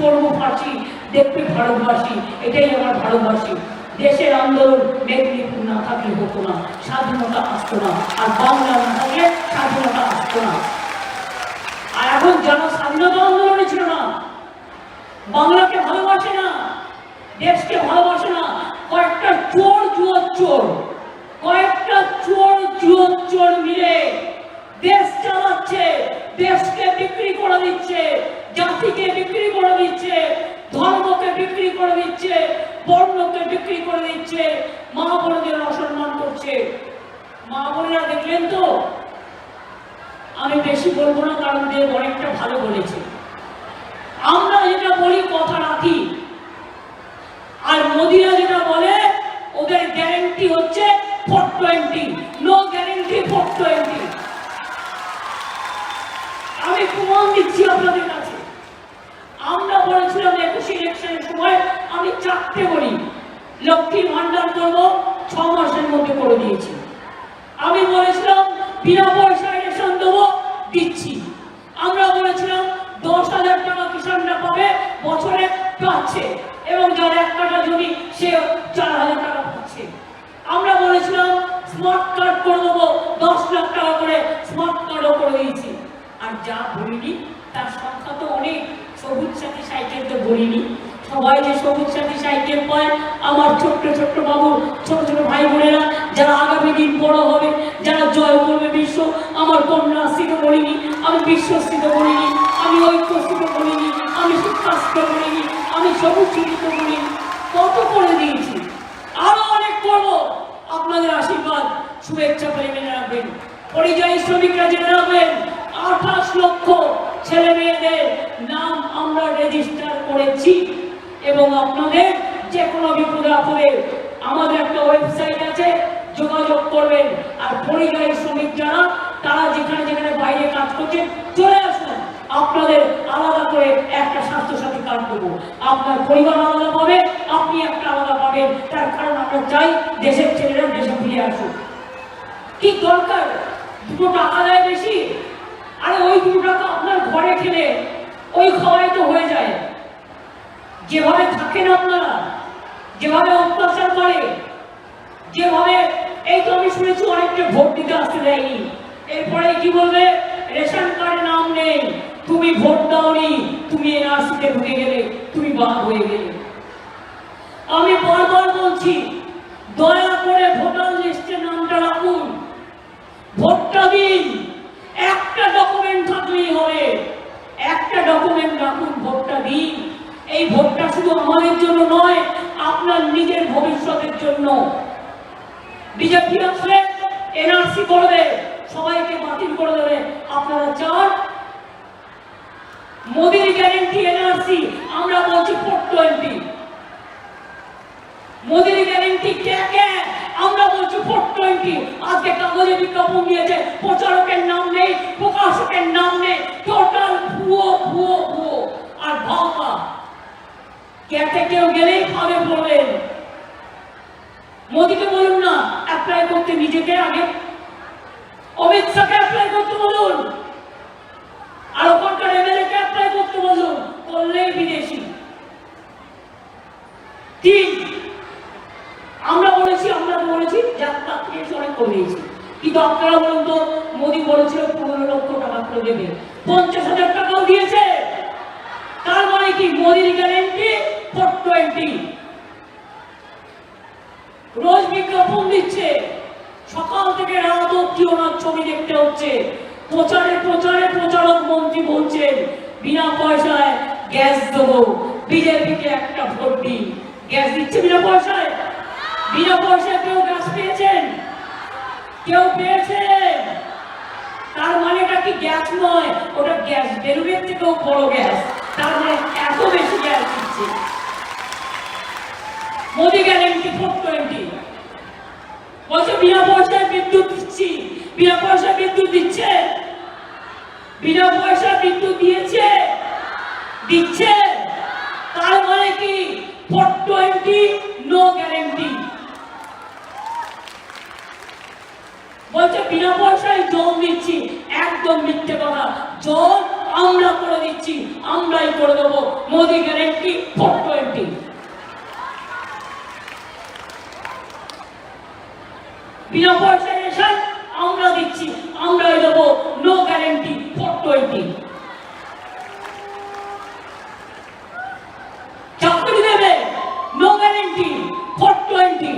পড়ব ফাঁসি, দেখবে ভারতবাসী, এটাই আমার ভারতবাসী। দেশের আন্দোলন মেদিনীপুর না থাকলে হতো না, স্বাধীনতা আসতো না, আর বাংলা না থাকলে স্বাধীনতা আসতো না। আর এখন যারা স্বাধীনতা আন্দোলনে ছিল না, বাংলাকে ভালোবাসে না, দেশকে ভালোবাসে না, কয়েকটা চোর জুয়োর চোর, কয়েকটা চোর জুয়োর চোর মিলে দেশ চালাচ্ছে, দেশকে বিক্রি করে দিচ্ছে জাতিকে বিক্রি করে দিচ্ছে, ধর্মকে বিক্রি করে দিচ্ছে, বর্ণকে বিক্রি করে দিচ্ছে, মা বোনদের অসম্মান করছে। মা বোনেরা দেখলেন তো? আমি বেশি বলব না, কারণ দেব অনেকটা ভালো বলেছে। আমরা যেটা বলি, কথা রাখি। আর মোদিরা যেটা বলে ওদের গ্যারেন্টি হচ্ছে four twenty no guarantee four twenty আমি প্রমাণ দিচ্ছি আপনাদের কাছে আমরা বলেছিলাম একুশে ইলেকশনের সময় চারটে বলি লক্ষ্মী ভান্ডার করব, ছ মাসের মধ্যে করে দিয়েছি। আমি বলেছিলাম, বিনা পয়সায় রেশন দেবো, দিচ্ছি। আমরা বলেছিলাম, দশ হাজার টাকা কিষানরা পাবে, বছরে পাচ্ছে। এবং যার এক কাটা জমি সে চার হাজার টাকা পাচ্ছে। আমরা বলেছিলাম স্মার্ট কার্ড করে দেবো, দশ লাখ টাকা করে স্মার্ট কার্ডও করে দিয়েছি। আর যা বলিনি তার সংখ্যা তো অনেক। সবুজ সাথী সাইকেল তো বলিনি সবাই যে সবুজ সাথী সাইকেল পায়, আমার ছোট্ট ছোট্ট বাবু, ছোট ছোট ভাই বোনেরা, যারা আগামী দিন বড় হবে, যারা জয় করবে বিশ্ব, আমার কন্যা কন্যাশ্রীতে বলিনি, আমি বিশ্বশ্রীতে বলিনি, আমি ঐক্যশ্রীতে বলিনি, আমি শিক্ষাশ্রীতে বলিনি, আমি সবুজ শ্রীতে বলিনি। কত করে দিয়েছি? আরও অনেক করব। আপনাদের আশীর্বাদ, শুভেচ্ছা পেলে মেনে রাখবেন। পরিযায়ী শ্রমিকরা জেনে রাখবেন, আঠাশ লক্ষ ছেলে মেয়েদের নাম আমরা রেজিস্টার করেছি। এবং আপনাদের যে কোনো বিপদে আপদে আমাদের একটা ওয়েবসাইট আছে, যোগাযোগ করবেন। আর পরিযায়ী শ্রমিক যারা তারা যেখানে যেখানে বাইরে কাজ করছেন চলে আসুন। আপনাদের আলাদা করে একটা স্বাস্থ্যসাথী কার্ড দেবো। আপনার পরিবার আলাদা পাবে, আপনি একটা আলাদা পাবেন। তার কারণ আমরা চাই দেশের ছেলেরা দেশে ফিরে আসুক। কি দরকার? দুটো টাকা দেয় বেশি? আরে ওই দুটো টাকা আপনার ঘরে খেলে, ওই খাওয়াই তো হয়ে যায়। যেভাবে থাকেন আপনারা, যেভাবে অত্যাচার করে, যেভাবে, এই তো আমি শুনেছি অনেকটা ভোট দিতে আসতে দেয়নি। এরপরে কি বলবে? রেশন কার্ডে নাম নেই। তুমি ভোট দাওনি, তুমি এনআরসিতে ঢুকে গেলে, তুমি বাদ হয়ে গেলে। আমি বারবার বলছি, দয়া করে ভোটার লিস্টে নামটা রাখুন। ভোটটা দিন। একটা ডকুমেন্ট থাকলেই হবে। একটা ডকুমেন্ট রাখুন, ভোটটা দিন। এই ভোটটা শুধু আমাদের জন্য নয়, আপনার নিজের ভবিষ্যতের জন্য। বিজেপি আসলে এনআরসি করবে সবাইকে বাতিল করে দেবে। আপনারা চান? মোদির গ্যারেন্টি এনআরসি আমরা বলছি ফোর টোয়েন্টি মোদির গ্যারেন্টি কে আমরা বলছি ফোর টোয়েন্টি আজকে কাগজে বিজ্ঞাপন দিয়েছে, প্রচারকের নাম নেই, প্রকাশকের নাম নেই টোটাল ভুয়ো ভুয়ো ভুয়ো। আর ভাবা ক্যাটে কেউ গেলেই খাবে বলবেন মোদিকে বলুন না অ্যাপ্লাই করতে নিজেকে আগে। অমিত শাহকে অ্যাপ্লাই করতে বলুন। আর ওখানকার এমএলএ কে অ্যাপ্লাই করতে বলুন, করলেই বিদেশি। তিন, আমরা বলেছি আমরা বলেছি, যাত্রা থেকে অনেক কমিয়েছি। কিন্তু আপনারা বলুন তো, মোদী বলেছিল পনেরো লক্ষ টাকা করে দেবে পঞ্চাশ হাজার টাকাও দিয়েছে। তার মানে কি, মোদির গ্যারেন্টি ফোর টোয়েন্টি রোজ বিজ্ঞাপন দিচ্ছে। সকাল থেকে রাত অব্দি ওনার ছবি দেখতে হচ্ছে। প্রচারে প্রচারে, প্রচারক মন্ত্রী বলছেন, বিনা পয়সায় গ্যাস দেবো। বিজেপিকে একটা ভোট দিন। গ্যাস দিচ্ছে বিনা পয়সায়? বিনা পয়সায় কেউ গ্যাস পেয়েছেন? কেউ পেয়েছেন? তার মানেটা কি গ্যাস নয়? ওটা গ্যাস বেলুনের থেকেও বড় গ্যাস। তার মানে এত বেশি গ্যাস দিচ্ছে। Modi guarantee four twenty? বলছে, বিনা পয়সায় বিদ্যুৎ দিচ্ছি। বিনা পয়সায় বিদ্যুৎ দিচ্ছে? বিনা পয়সা বিদ্যুৎ দিয়েছে? দিচ্ছে? তার মানে কি? ফোর টোয়েন্টি নো গ্যারেন্টি বলছে, বিনা পয়সায় জল দিচ্ছি। একদম মিথ্যে কথা। জল আমরা করে দিচ্ছি। আমরাই করে দেবো। Modi guarantee four twenty. বিনা পয়সায় রেশন আমরা দিচ্ছি আমরাই দেবো নো গ্যারেন্টি ফোর টোয়েন্টি চাকরি দেবে নো গ্যারেন্টি ফোর টোয়েন্টি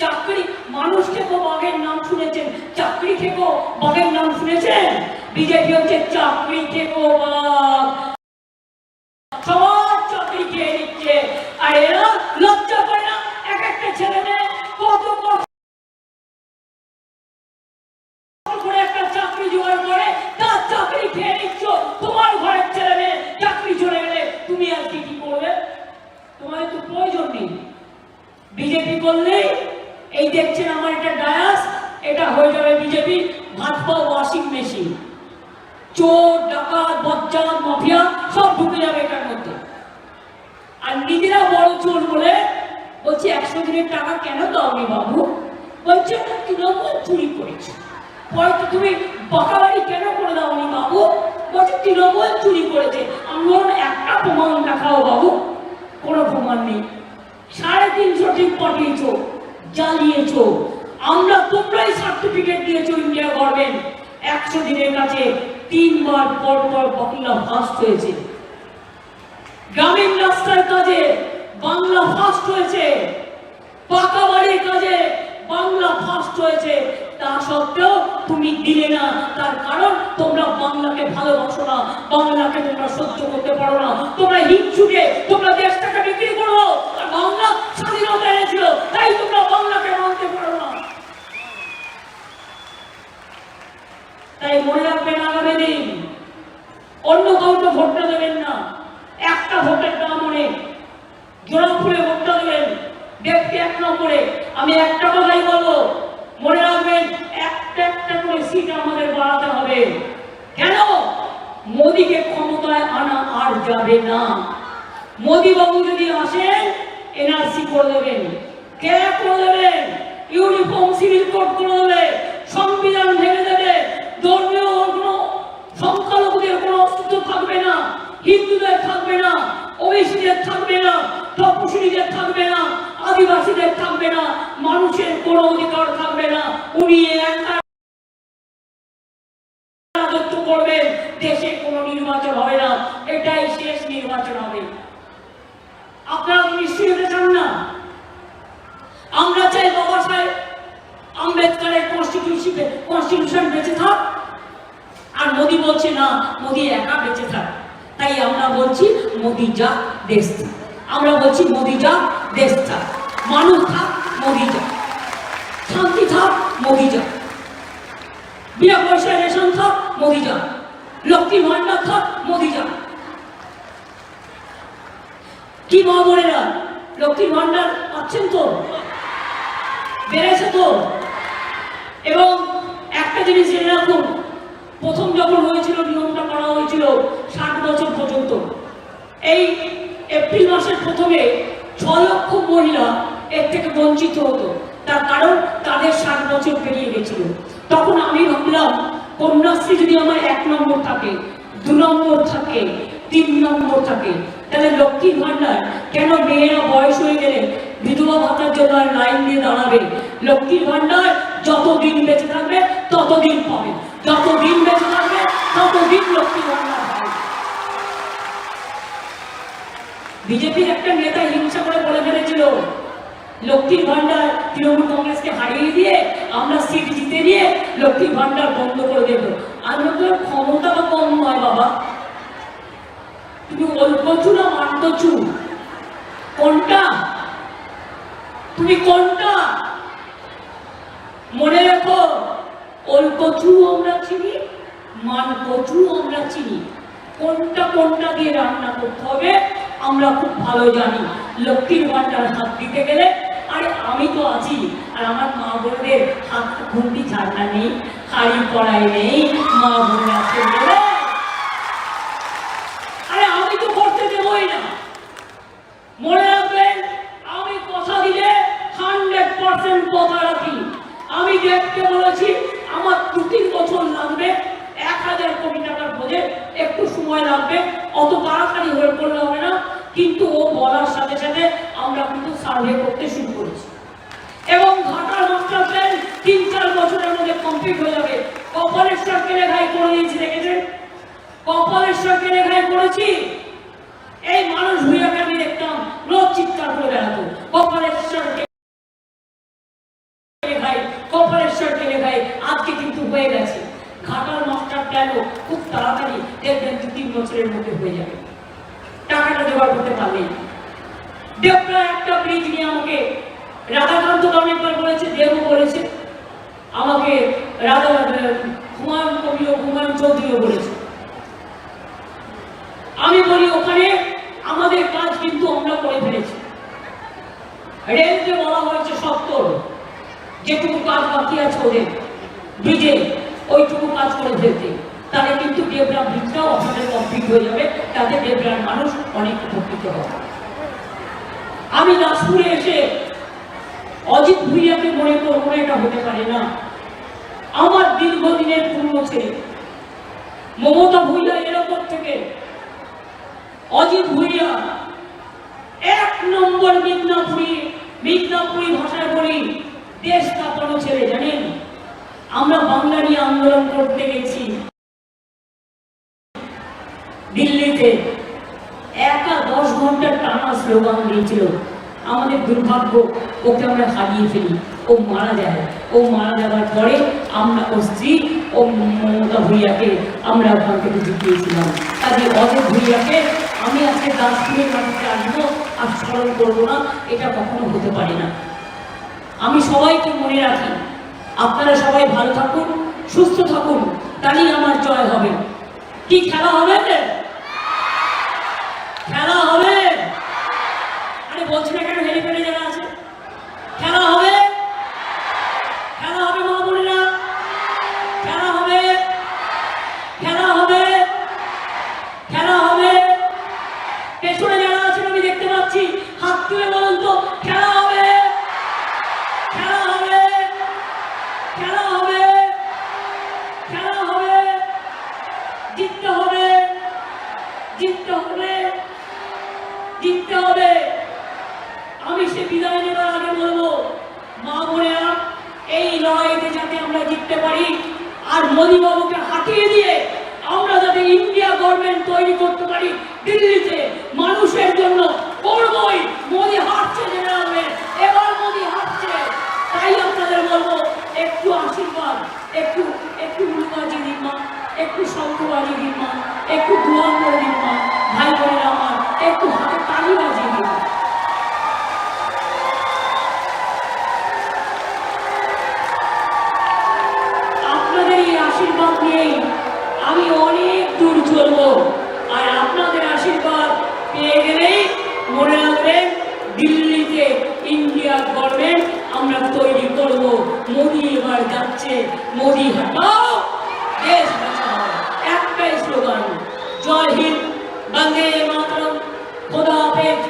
চাকরি মানুষ থেকেও বাঘের নাম শুনেছেন চাকরি থেকেও বাঘের নাম শুনেছেন বিজেপি হচ্ছে চাকরি থেকেও বাঘ সবার চাকরি খেয়ে নিচ্ছে আর এরা লজ্জা করে না এক একটা ছেলে মেয়ে কত কষ্ট করে একটা চাকরি জোগাড় করে তার চাকরি খেয়ে নিচ্ছ তোমার ঘরের ছেলে মেয়ে চাকরি চলে গেলে তুমি আর কি করবে? তোমার তো প্রয়োজন নেই। বিজেপি করলেই এই দেখছেন আমার একটা ডায়াস, এটা হয়ে যাবে বিজেপি ভাত ওয়াশিং মেশিন চোর, ডাকাত বজ্জাত মাফিয়া, সব ঢুকে যাবে এটার মধ্যে। আর নিজেরা বড় চোর বলে বলছে, একশো দিনের টাকা কেন দাওনি বাবু? বলছে তৃণমূল চুরি করেছে। পরে তো তুমি পাকা বাড়ি কেন করে দাওনি বাবু? বলছে তৃণমূল চুরি করেছে। আমি বললাম একটা প্রমাণ দেখাও বাবু। কোনো প্রমাণ নেই। সাড়ে তিনশো ঠিক পাঠিয়েছ, জ্বালিয়েছ। আমরা তোমরাই সার্টিফিকেট দিয়েছ ইন্ডিয়া গভর্নমেন্ট একশো দিনের কাছে তিনবার পর পর বাংলা ফার্স্ট হয়েছে। গ্রামীণ রাস্তার কাজে বাংলা ফার্স্ট হয়েছে। পাকা বাড়ির কাজে বাংলা ফার্স্ট হয়েছে। তা সত্ত্বেও তুমি দিলে না, তার বাংলাকে ভালোবাসো না, বাংলাকে তোমরা সহ্য করতে পারো না। তোমরা হিংসুকে, তোমরা দেশটাকে বিক্রি করো। আর বাংলা স্বাধীনতা এনেছিল, তাই তোমরা বাংলাকে মানতে পারো না। তাই মনে রাখবেন আগামী দিন অন্য কাউকে ভোটটা দেবেন না। একটা ভোটের দাম অনেক। জোড়া ভোটটা দেবেন ব্যক্তি এক নম্বরে। আমি একটা কথাই বলব, মনে রাখবেন, একটা একটা করে সিট আমাদের বাড়াতে হবে। কেন? মোদিকে ক্ষমতায় আনা আর যাবে না। মোদি বাবু যদি আসেন এনআরসি করে দেবেন। কে করে দেবেন? ইউনিফর্ম সিভিল কোড করে দেবে। সংবিধান ভেঙে দেবে। ধর্মীয় সংখ্যালঘুদের অস্তিত্ব থাকবে না। হিন্দুদের থাকবে না। ওবিসিদের থাকবে না। তপশিলীদের থাকবে না। আদিবাসীদের থাকবে না। মানুষের কোনো অধিকার থাকবে না। উনি একা করবেন। দেশে নির্বাচন হবে না, এটাই শেষ নির্বাচন হবে। আপনারা তো নিশ্চয়ই চান না। আমরা চাই বাবা সাহেব, আম্বেদকারের কনস্টিটিউশন কনস্টিটিউশন বেঁচে থাক। আর মোদি বলছে, না, মোদি একা বেঁচে থাক। তাই আমরা বলছি, মোদি যা, দেশ থাক। আমরা বলছি, মোদি যা, দেশ থাক। মানুষ থাক, মোদি যা। শান্তি থাক, মোদি যা। বিনা পয়সায় রেশন থাক, মোদি যা। লক্ষ্মী ভান্ডার থাক কি মা বোনেরা লক্ষ্মী ভান্ডার পাচ্ছেন তো? বেড়েছে তো? এবং একটা জিনিস জেনে রাখুন, প্রথম যখন হয়েছিল, নিয়মটা করা হয়েছিল ষাট বছর পর্যন্ত। এই এপ্রিল মাসের প্রথমে ছ লক্ষ মহিলা এর থেকে বঞ্চিত হতো। তার কারণ তাদের ষাট বছর পেরিয়ে গেছিল। তখন আমি ভাবলাম, কন্যাশ্রী যদি আমার এক নম্বর থাকে দু নম্বর থাকে, তিন নম্বর থাকে। তাহলে ভান্ডার কেন মেয়েরা বয়স হয়ে গেলে বিধবা ভাতার জন্য আর লাইন দিয়ে দাঁড়াবে? যতদিন বেঁচে থাকবে, ততদিন পাবে। যতদিন বেঁচে থাকবে, ততদিন লক্ষ্মীর ভান্ডার বিজেপির একটা নেতা হিংসা করে বলে ফেলেছিল লক্ষ্মীর ভান্ডার তৃণমূল কংগ্রেসকে হারিয়ে দিয়ে আমরা সিট জিতে নিয়ে লক্ষ্মীর ভান্ডার বন্ধ করে দেব। আমি বললাম, ক্ষমতা তো কম নয় বাবা। তুমি অল্পচু না মান্টচু কোনটা? তুমি কোনটা? মনে রেখো অল্প চু আমরা চিনি মান কচু আমরা চিনি। কোনটা কোনটা দিয়ে রান্না করতে হবে আমরা খুব ভালো জানি। লক্ষ্মীর ভান্ডার হাত দিতে গেলে আমি তো আছি, আর আমার মা বোনদের হাত ঘুমটি ঝাড়না নেই হাড়ি কড়াই নেই, মা বোনের আছে বলে আরে আমি তো করতে দেবই না মনে রাখবেন আমি কথা দিলে হান্ড্রেড পার্সেন্ট কথা রাখি আমি দেখতে বলেছি আমার দু তিন বছর লাগবে এক হাজার কোটি টাকার প্রজেক্ট কিন্তু ও বলার সাথে সাথে আমরা কিন্তু সার্ভে করতে শুরু করেছি এবং ঘাটার মাস্টার প্ল্যান তিন চার বছরের মধ্যে কমপ্লিট হয়ে যাবে কপালেশ্বরকে রেখায় করে দিয়েছি দেখেছেন কপালেশ্বরকে রেখায় করেছি এই মানুষ ভুইয়াকে আমি দেখতাম রোজ চিৎকার করে বেড়াতো কপালেশ্বরকে রেখায় কপালেশ্বরকে রেখায় আজকে কিন্তু হয়ে গেছে ঘাটার মাস্টার প্ল্যানও খুব তাড়াতাড়ি দেখবেন দু তিন বছরের মধ্যে হয়ে যাবে টাকাটা জোগাড় করতে পারলেই দেবরা একটা ব্রিজ নিয়ে আমাকে রাধাকান্ত অনেকবার বলেছে দেবও বলেছে আমাকে রাধা হুমায়ুন কবিও হুমায়ুন চৌধুরীও বলেছে আমি বলি ওখানে আমাদের কাজ কিন্তু আমরা করে ফেলেছি রেলকে বলা হয়েছে সত্তর যেটুকু কাজ বাকি আছে ওদের। ব্রিজে ওইটুকু কাজ করে ফেলতে। তাহলে কিন্তু ডেবরা ব্রিজটাও আমাদের কমপ্লিট হয়ে যাবে। তাতে ডেবরার মানুষ অনেক উপকৃত হবে। আমি দাসপুরে এসে অজিত ভুইয়াকে মনে করব এটা হতে পারে না। আমার দীর্ঘদিনের পূর্ণ ছেলে, মমতা ভুইয়া এরকম থেকে অজিত ভুইয়া এক নম্বর মিদনাপুরি মিদনাপুরি ভাষায় বলি, দেশ কাঁপানো ছেলে জানেন? আমরা বাংলা নিয়ে আন্দোলন করতে গেছি। দিল্লিতে একা দশ ঘণ্টার টানা স্লোগান দিয়েছিল। আমাদের দুর্ভাগ্য, ওকে আমরা হারিয়ে ফেলি। ও মারা যায়। ও মারা যাওয়ার পরে আমরা ওর স্ত্রী ও মমতা ভুইয়াকে আমরা ওখান থেকে জিতিয়েছিলাম। কাজে অজয় ভুইয়াকে আমি আজকে দাসপুরের মানুষকে আসব। আর স্মরণ করব না, এটা কখনো হতে পারে না। আমি সবাইকে মনে রাখি, আপনারা সবাই ভালো থাকুন, সুস্থ থাকুন তাই আমার জয় হবে। কি খেলা হবে? খেলা হবে? আরে বলছি না কেন হেরে ফেলে একটু একটু উলুবাজি দিন মা একটু শঙ্কবাজি দিন মা একটু দোয়া করে দিন মা ভাই বোনেরা আমার, একটু হাতে তালি বাজিয়ে দিন আপনাদের এই আশীর্বাদ নিয়েই আমি অনেক দূর চলবো আর আপনাদের আশীর্বাদ পেয়ে গেলেই মনে রাখবেন দিল্লিতে ইন্ডিয়া গভর্নমেন্ট আমরা তৈরি করব মোদি এবার যাচ্ছে, মোদি হটাও দেশ বাঁচাও একটাই স্লোগান, জয় হিন্দ, বন্দে মাতরম, খোদা হাফেজ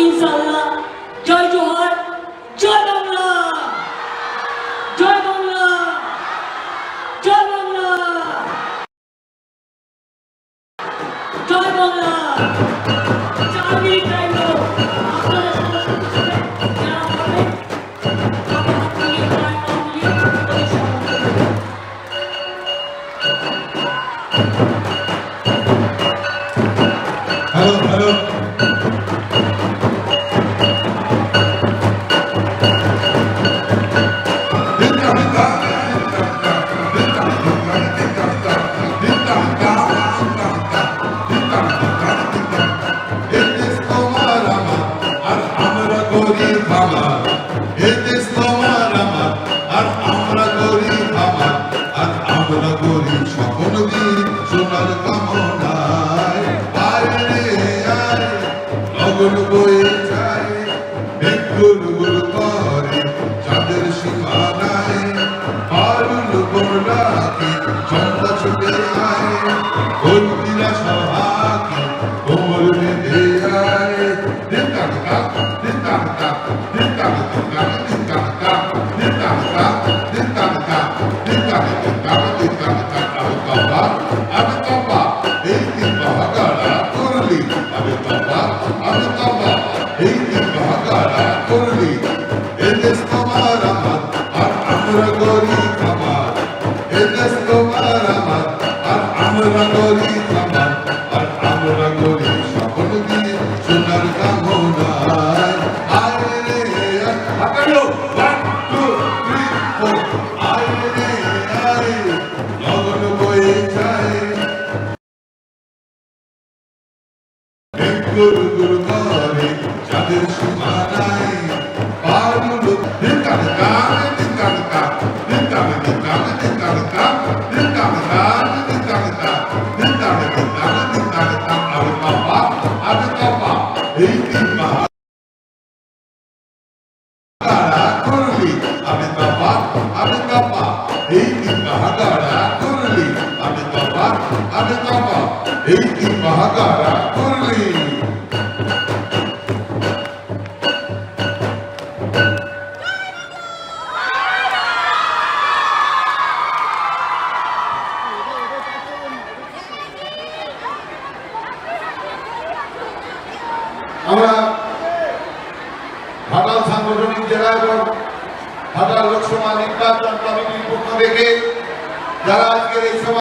ইনশাল্লাহ জয় জোহার আমরা গুরু গুরু করে যাদের সীমানায় পারুলো দিকান কান দিকান কান দিকান দিকান দিকান কান দিকান কান দিকান কান দিকান দিকান দিকান কান আরে বাবা আরে বাবা এই তিন মাস করলি আমি বাবা আমি বাবা এই তিন হাগাড়া করলি আমি বাবা আমি বাবা এই তিন হাগাড়া করলি